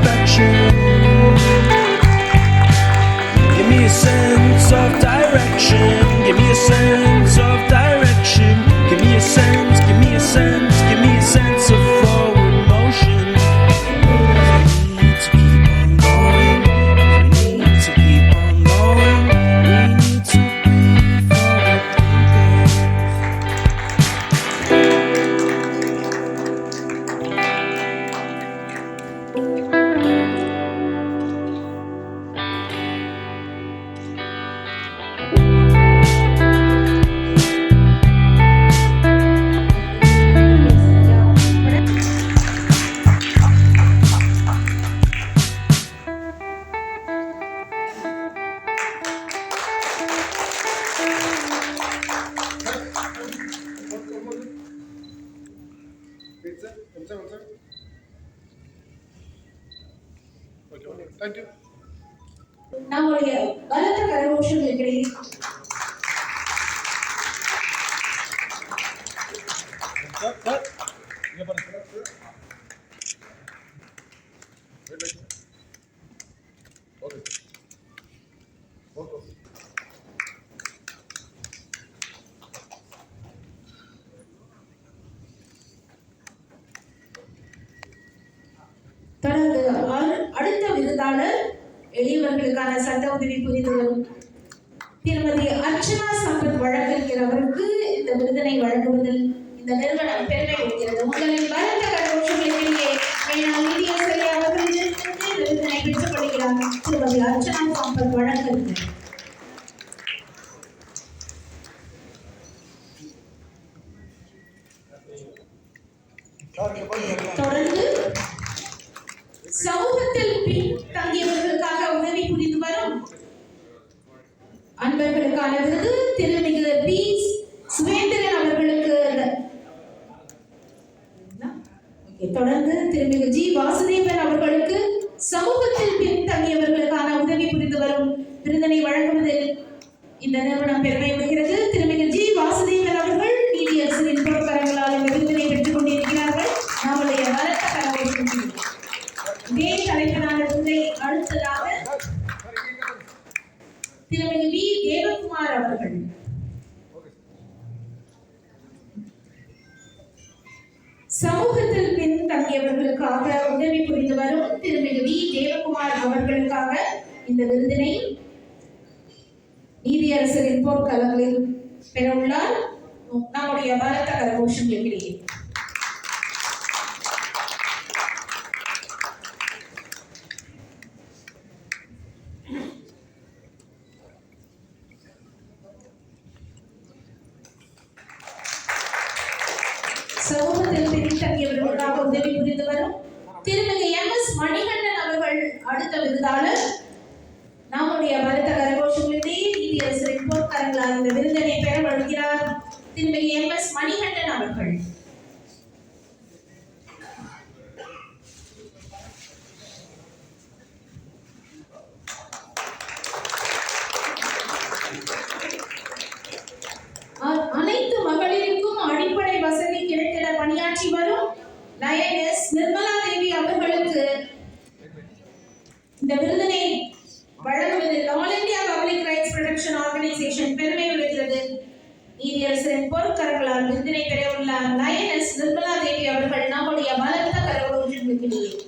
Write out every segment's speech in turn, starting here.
inspection. தொடர்ந்து அடுத்த விருதாளர் எளியவர்களுக்கான சட்ட உதவி புரிந்து வரும் திருமதி அர்ச்சனா சம்பத் வழங்கிருக்கிறவருக்கு இந்த விருதனை வழங்குவதில் இந்த நிறுவனம் பெருமை கொள்கிறது உங்களின் பலத்த சௌகத்தில் சமூகத்தில் பின் தங்கியவர்களுக்காக உதவி புரிந்து வரும் திருமதி வி. தேவகுமார் அவர்களுக்காக இந்த விருதினை நீதியரசரின் போர்க்களங்களில் பெற உள்ளார் நம்முடைய பாரத கரகோஷம் எதிரியே 那真的。就是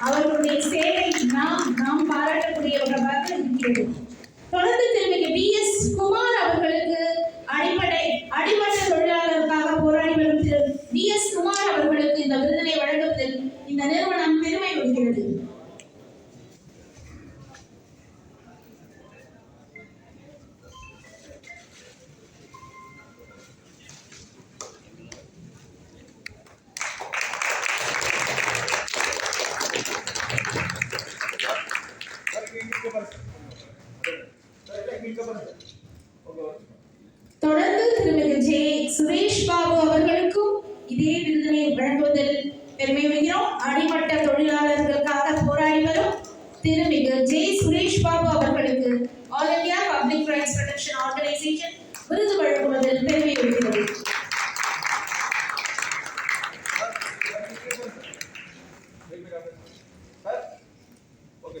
அவர்களுடைய சேவை நாம் நாம் பாராட்டக்கூடியவர்களாக இருக்கிறது தொடர்ந்து திருமிகு பி. எஸ். குமார் அவர்களுக்கு அடிப்படை அடிப்படை வழங்குவதில் பெருமை கொள்கிறோம் அடிமட்ட தொழிலாளர்களுக்காக போராடி வரும் திருமிகு ஜே சுரேஷ் பாபு அவர்களுக்கு all India public rights protection organisation விருது வழங்குவதில் பெருமை கொள்கிறது சார் ஓகே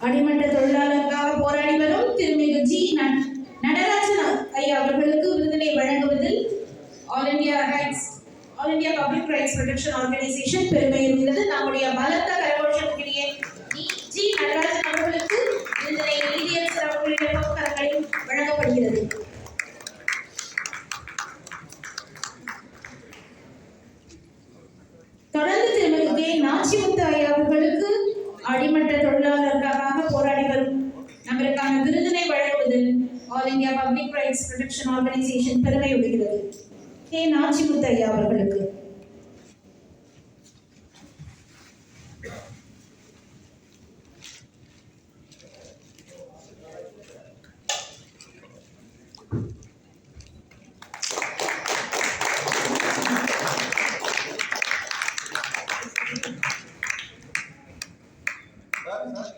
அடிமட்ட தொழிலாளருக்காக போராடி வரும் திருமிகு ஜி ந- நடராஜன் ஐயா அவர்களுக்கு விருதினை வழங்குவதில் all India rights all India public rights protection organisation பெருமை இருக்கிறது நம்முடைய பலத்த கரகோஷத்திலேயே ஜி நடராஜன் அவர்களுக்கு விருதினை நீதியரசர் அவர்களுடைய கரங்களில் வழங்கப்படுகிறது தொடர்ந்து திருமதி கே நாச்சிமுத்து ஐயா அவர்களுக்கு அடிமட்ட தொழிலாளர்களுக்காக போராடி வரும் நபருக்கான விருதினை வழங்குவதில் all India public rights protection organisation பெருமை உடைகிறது கே நாச்சிமுத்து ஐயா அவர்களுக்கு சார் சார்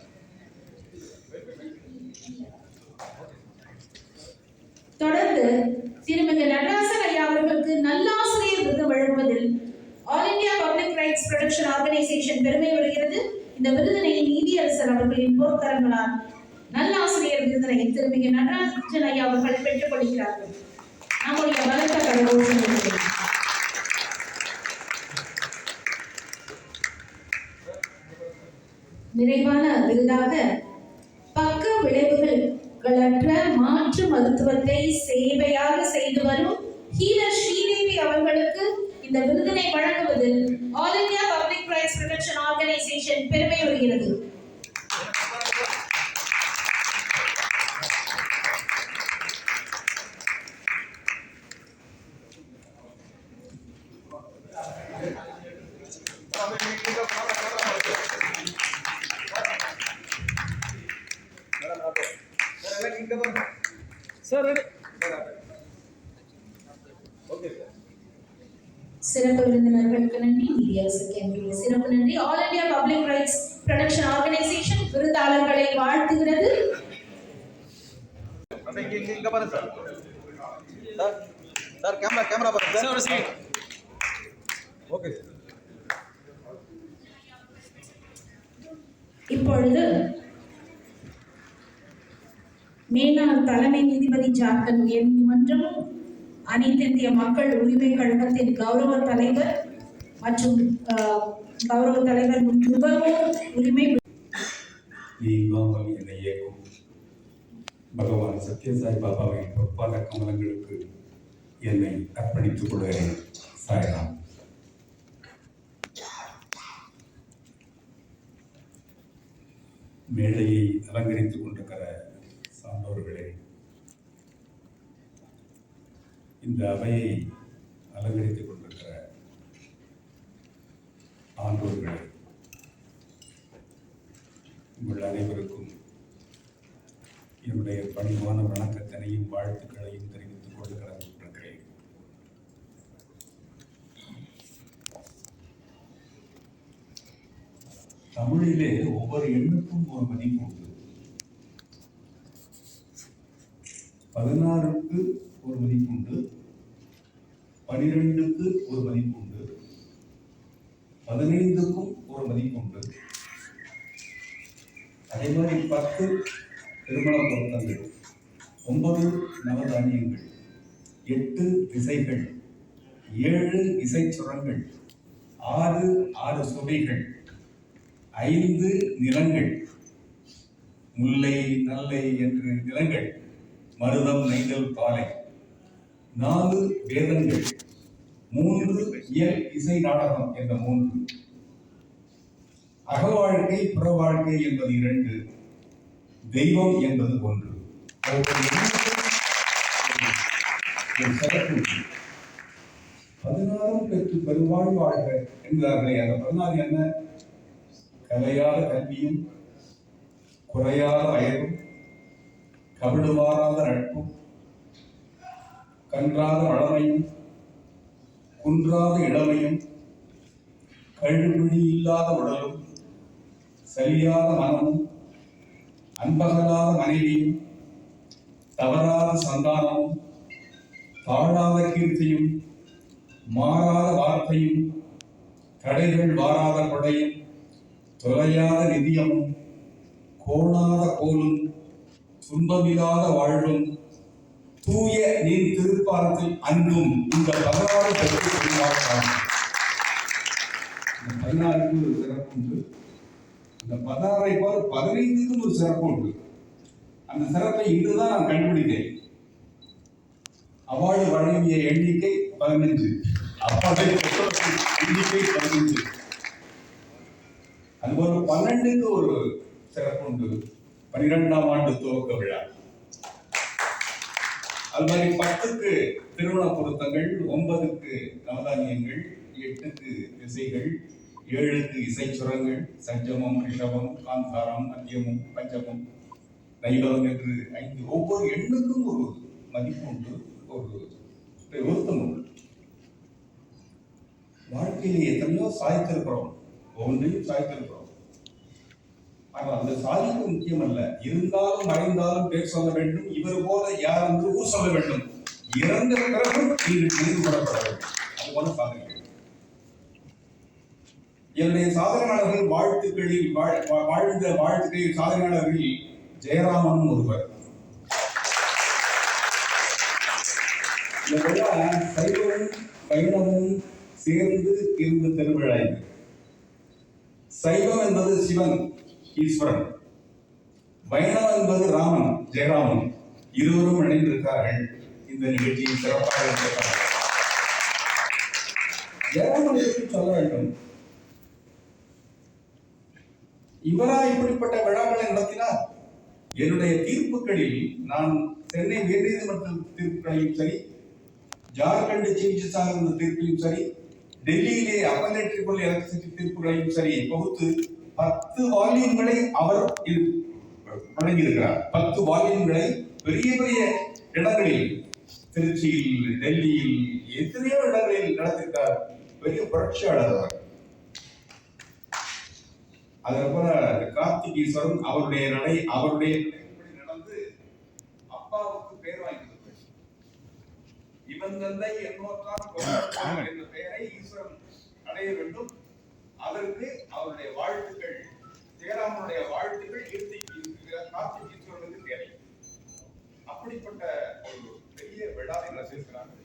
தொடர்ந்து திருமதி நடராசன் ஐயா அவர்களுக்கு நல்லாசிரியர் விருது வழங்குவதில் all India public rights protection organisation பெருமை வருகிறது இந்த விருதினை நீதியரசர் அவர்களின் போர்க்கரங்களால் நல்லாசிரியர் விருதினை திருமிகு நடராஜன் ஐயா அவர்கள் பெற்றுக் கொள்கிறார்கள் நம்முடைய பலத்த கடவுள் நிறைவான விருதாக பக்க விளைவுகளற்ற மாற்று மருத்துவத்தை சேவையாக செய்து வரும் ஹீலர் ஸ்ரீதேவி அவர்களுக்கு இந்த விருதினை வழங்குவதில் all India public rights prevention organisation பெருமை வருகிறது சார் இங்க இங்க பாருங்க மேடம் ஓகே சார் எல்லாம் இங்க பாருங்க சார் ரெடி ஓகே சார் சிறப்பு விருந்தினர்களுக்கு நன்றி நீதியரசுக்கு என்னுடைய சிறப்பு நன்றி all India public rights protection organisation விருதாளர்களை வாழ்த்துகிறது அப்படியே இங்க இங்க இங்க பாருங்க sir sir sir camera camera பாருங்க சார் சார் சரி ஓகே சார். இப்பொழுது மேலாள் தலைமை நீதிபதி ஜார்க்கண்ட் உயர்நீதிமன்றமும் அனைத்து இந்திய மக்கள் உரிமை கழகத்தின் கௌரவ தலைவர் மற்றும் கௌரவ தலைவர் நுகர்வோர் உரிமை நீ என்னை இயக்கும் பகவான் சத்யசாய் பாபாவின் பொற்பாத கமலங்களுக்கு என்னை அர்ப்பணித்துக் கொள்கிறேன் சாய்ராம் மேடையை அலங்கரித்துக் கொண்டிருக்கிற சான்றோர்களே இந்த அவையை தமிழிலே ஒவ்வொரு எண்ணுக்கும் ஒரு மதிப்பு உண்டு. பதினாறுக்கு ஒரு மதிப்பு உண்டு. பனிரெண்டுக்கு ஒரு மதிப்பு உண்டு. பதினைந்துக்கும் ஒரு மதிப்பு உண்டு. அதே மாதிரி பத்து திருமண பொருத்தங்கள் ஒன்பது நவதானியங்கள் எட்டு திசைகள் ஏழு இசை சுரங்கள் ஆறு ஆறு சுவைகள் ஐந்து நிறங்கள். முல்லை நல்லை என்று நிலங்கள் மருதம் நெய்தல் பாலை. நாலு வேதங்கள். மூன்று இயல் இசை நாடகம் என்ற மூன்று. அகவாழ்க்கை புற வாழ்க்கை என்பது இரண்டு. தெய்வம் என்பது ஒன்று. ஒவ்வொரு பதினாறும் பெற்று பெருவாழ் வாழ்க. என்கிறார்களே அந்த பதினாறு என்ன? கலையாத கல்வியும் குறையாத வயதும் கவிடுவாராத நட்பும் கன்றாத வளமையும் குன்றாத இளமையும் கழுவிழி இல்லாத உடலும் சரியாத மனமும் அன்பகலாத மனைவியும் தவறாத சந்தானமும் தாழாத கீர்த்தியும் மாறாத வார்த்தையும் கடைகள் வாராத கொடையும் தொலையாத நிதியமும் கோணாத கோலும் துன்பமில்லாத வாழ்வும் தூய நீர் திருப்பாரத்தில் அன்பும் இந்த பதினாறு பெற்று இந்த பதினாறுக்கு ஒரு சிறப்பு உண்டு. இந்த பதினாறை போல பதினைந்துக்கும் ஒரு சிறப்பு உண்டு. அந்த சிறப்பை இன்றுதான் நான் கண்டுபிடித்தேன். அவார்டு வழங்கிய எண்ணிக்கை பதினஞ்சு அப்பதை எண்ணிக்கை பதினஞ்சு அதுபோல பன்னெண்டுக்கு ஒரு சிறப்பு உண்டு. பனிரெண்டாம் ஆண்டு துவக்க விழா. அது மாதிரி பத்துக்கு திருமண பொருத்தங்கள் ஒன்பதுக்கு நவதானியங்கள் எட்டுக்கு திசைகள் ஏழுக்கு இசைச்சுரங்கள் சஞ்சமம் ரிஷபம் காந்தாரம் மத்தியமும் பஞ்சமம் தைவம் என்று ஐந்து ஒவ்வொரு எண்ணுக்கும் ஒரு மதிப்பு உண்டு ஒரு பொருத்தம் உண்டு. வாழ்க்கையிலே எத்தனையோ சாய்த்திருக்கிறோம். ஒவ்வொன்றையும் சாய்த்திருக்கிறோம். ஆனால் அந்த சாதிப்பு முக்கியமல்ல. இருந்தாலும் மறைந்தாலும் பேர் சொல்ல வேண்டும். இவர் போல யார் என்று ஊர் சொல்ல வேண்டும். இறந்த பிறகு நீங்கள் நினைவு கொள்ளப்பட வேண்டும் அது போல சாதனை என்னுடைய சாதனையாளர்கள் வாழ்த்துக்களில் வாழ்- வா- வாழ்ந்த வாழ்த்துக்களில் சாதனையாளர்களில் ஜெயராமன் ஒருவர். இந்த பைணமும் சைவமும் வைணவமும் சேர்ந்து இருந்த திருவிழா சைவம் என்பது சிவன். ஈஸ்வரன். வைணவம் என்பது ராமன் ஜெயராமன். இருவரும் இணைந்திருக்கார்கள் இந்த நிகழ்ச்சியில் சிறப்பாக இருக்கிறார்கள் ஜெயராமனை சொல்ல வேண்டும்? இவரா இப்படிப்பட்ட விழாக்களை நடத்தினார்? என்னுடைய தீர்ப்புகளில் நான் சென்னை உயர்நீதிமன்ற தீர்ப்புகளையும் சரி ஜார்க்கண்ட் சீஃப் ஜஸ்டிஸாக இருந்த தீர்ப்பையும் சரி டெல்லியிலே அப்பலேட் ட்ரிபிள் எலக்ட்ரிசிட்டி தீர்ப்புகளையும் சரி பகுத்து பத்து வால்யூம்களை அவர் வழங்கியிருக்கிறார். பத்து வால்யூம்களை பெரிய பெரிய இடங்களில் திருச்சியில் டெல்லியில் எத்தனையோ இடங்களில் நடத்திருக்கார். பெரிய புரட்சியாளர் அவர். அதே போல கார்த்திகீஸ்வரன் அவருடைய நடை அவருடைய நடந்து அப்பாவுக்கு பேர் வாங்கி. இவன் தந்தை கொண்டான் என்ற பெயரை ஈஸ்வரன் அடைய வேண்டும். அதற்கு அவருடைய வாழ்த்துக்கள். ஜெயராமனுடைய வாழ்த்துக்கள் இறுதி கார்த்திகீஸ்வரனுக்கு தேவை. அப்படிப்பட்ட ஒரு பெரிய விழாவை ரசிக்கிறாங்க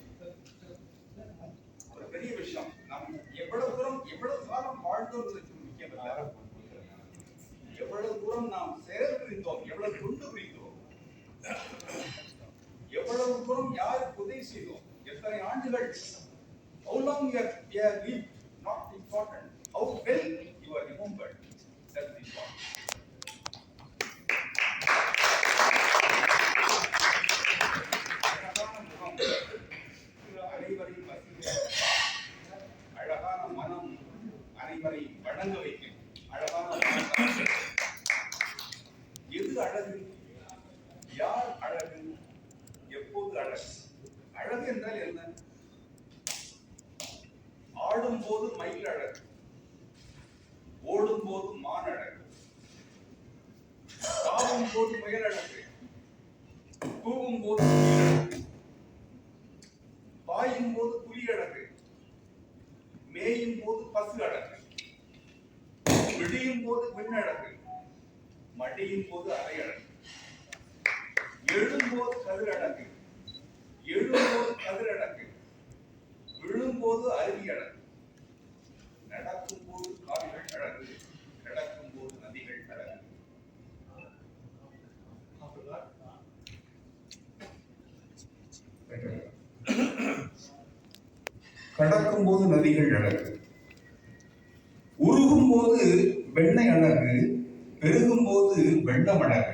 ஒரு பெரிய விஷயம். நாம் எவ்வளவு தூரம் எவ்வளவு காலம் வாழ்ந்தோம் என்பதற்கு முக்கியமல்ல எவ்வளவு தூரம் நாம் செயல் புரிந்தோம் எவ்வளவு தொண்டு புரிந்தோம். எவ்வளவு தூரம் யாருக்கு உதவி செய்தோம். எத்தனை ஆண்டுகள்? How long you have, you have lived not important. How well you are remembered that's the important அனைவரையும் வசிக்க அழகான மனம் அனைவரையும் வழங்க வைக்கும் விழும்போது கதிர் அடங்கு விழும்போது அருவி அடங்கு. நடக்கும் போது கால்கள் அடங்கு. நடக்கும் போது நதிகள் அடங்கு. கடக்கும் போது நதிகள் அழகு உருகும் போது வெண்ணெய் அழகு பெருகும் போது வெள்ளம் அழகு